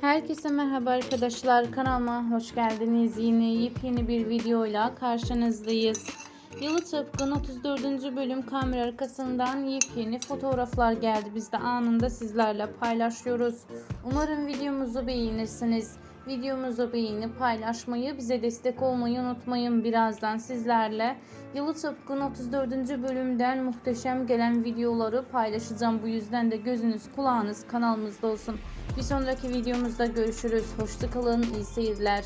Herkese merhaba arkadaşlar kanalıma hoş geldiniz. Yine yepyeni bir videoyla karşınızdayız. Yalı Tıpkın 34. bölüm kamera arkasından yepyeni fotoğraflar geldi. Biz de anında sizlerle paylaşıyoruz. Umarım videomuzu beğenirsiniz. Videomuzu beğenip paylaşmayı, bize destek olmayı unutmayın. Birazdan sizlerle Yalı Tıpkın 34. bölümden muhteşem gelen videoları paylaşacağım. Bu yüzden de gözünüz kulağınız kanalımızda olsun. Bir sonraki videomuzda görüşürüz. Hoşçakalın, iyi seyirler.